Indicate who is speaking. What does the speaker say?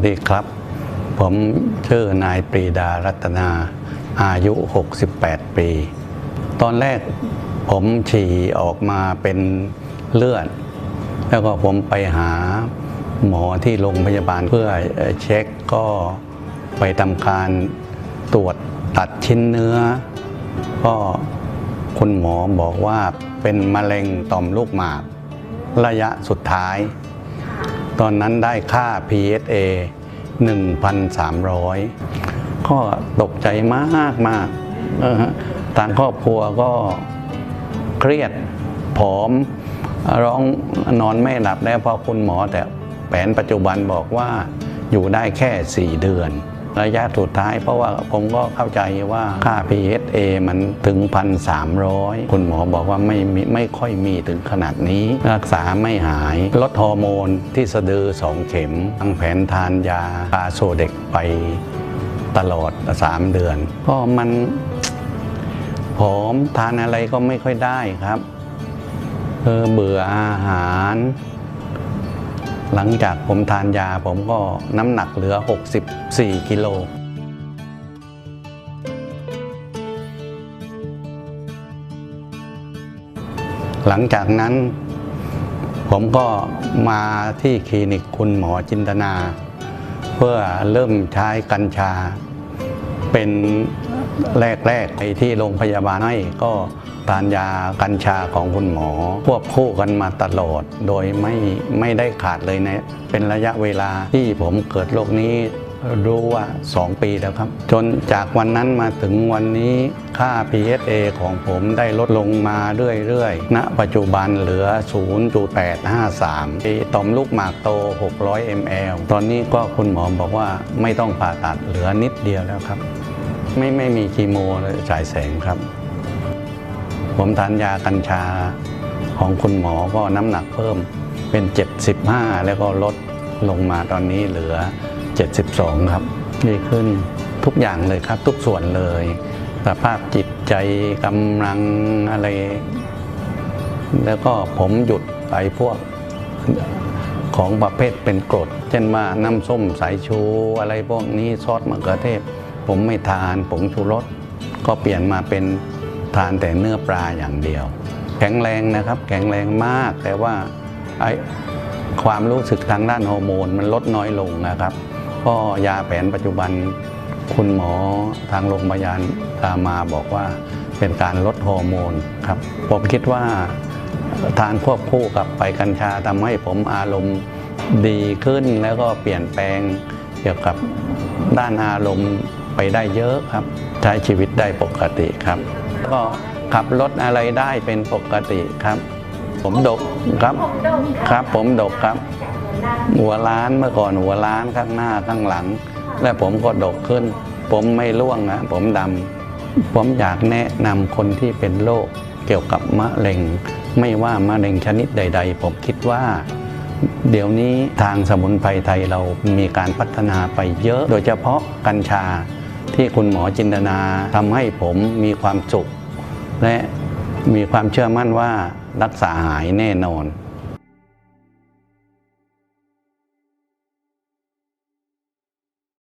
Speaker 1: วัสดีครับ ผมชื่อนายปรีดารัตนา อายุ 68 ปี ตอนแรกผมฉี่ออกมาเป็นเลือด แล้วก็ผมไปหาหมอที่โรงพยาบาลเพื่อเช็คก็ไปทำการตรวจตัดชิ้นเนื้อ ก็คุณหมอบอกว่าเป็นมะเร็งต่อมลูกหมาก ระยะสุดท้าย ตอนนั้นได้ค่า PSA 1,300 ก็ตกใจมากมากเออฮะทางครอบครัวก็เครียดผอม ร้องนอนไม่หลับแล้วเพราะคุณหมอแต่แผนปัจจุบันบอกว่าอยู่ได้แค่ 4 เดือน ระยะสุดท้ายเพราะว่าผมก็เข้าใจว่าค่า PSA มันถึง 1,300 คุณหมอบอกว่าไม่มีไม่ค่อยมีถึงขนาดนี้ รักษาไม่หาย ลดฮอร์โมนที่สะดือ2เข็มทางแผนทานยาพาโซเด็กไปตลอด 3 เดือน ก็มันผอมทานอะไรก็ไม่ค่อยได้ครับเออเบื่ออาหาร หลังจากผมทานยาผมก็น้ำหนักเหลือ 64 กิโลหลังจากนั้น ผมก็มาที่คลินิกคุณหมอจินตนา เพื่อเริ่มใช้กัญชา เป็น แรกๆไปที่โรงพยาบาลให้ก็ทานยากัญชาของคุณหมอ ควบคู่กันมาตลอด โดยไม่ไม่ได้ขาดเลยนะ เป็นระยะเวลาที่ผมเกิดโรคนี้รู้ว่า 2 ปีแล้วครับ จนจากวันนั้นมาถึงวันนี้ค่า PSA ของผมได้ลดลงมาเรื่อยๆณปัจจุบันเหลือ 0.853ต่อมลูกหมากโต 600 ml ตอนนี้ก็คุณหมอบอกว่าไม่ต้องผ่าตัดเหลือนิดเดียวแล้วครับ ไม่ไม่มีคีโมเลยฉายแสงครับ ผมทานยากัญชาของคุณหมอก็น้ำหนักเพิ่มเป็น 75 แล้วก็ลดลงมาตอนนี้เหลือ 72 ครับดีขึ้นทุกอย่างเลยครับ ทุกส่วนเลยสภาพจิตใจกำลังอะไร แล้วก็ผมหยุดไปพวกของประเภทเป็นกรด เช่นว่าน้ำส้มสายชูอะไรพวกนี้ซอสมะเขือเทศ ผมไม่ทานผงชูรสก็เปลี่ยนมาเป็นทานแต่เนื้อปลาอย่างเดียว แข็งแรงนะครับ แข็งแรงมาก แต่ว่าไอความรู้สึกทางด้านฮอร์โมนมันลดน้อยลงนะครับก็ยาแผนปัจจุบัน คุณหมอทางโรงพยาบาลรามาบอกว่าเป็นการลดฮอร์โมนครับ ผมคิดว่าทานควบคู่กับไปกัญชาทำให้ผมอารมณ์ดีขึ้นแล้วก็เปลี่ยนแปลงเกี่ยวกับด้านอารมณ์ ไปได้เยอะครับ ใช้ชีวิตได้ปกติครับ ก็ขับรถอะไรได้เป็นปกติครับ ผมดกครับครับ ผมดกครับ หัวล้านเมื่อก่อนหัวล้านข้างหน้าข้างหลัง และผมก็ดกขึ้น ผมไม่ร่วงนะผมดำผมอยากแนะนำคนที่เป็นโรคเกี่ยวกับมะเร็ง ไม่ว่ามะเร็งชนิดใด ๆ ผมคิดว่าเดี๋ยวนี้ทางสมุนไพรไทยเรามีการพัฒนาไปเยอะ โดยเฉพาะกัญชา ที่คุณหมอจินตนาทำให้ผมมีความสุข และมีความเชื่อมั่นว่ารักษาหายแน่นอน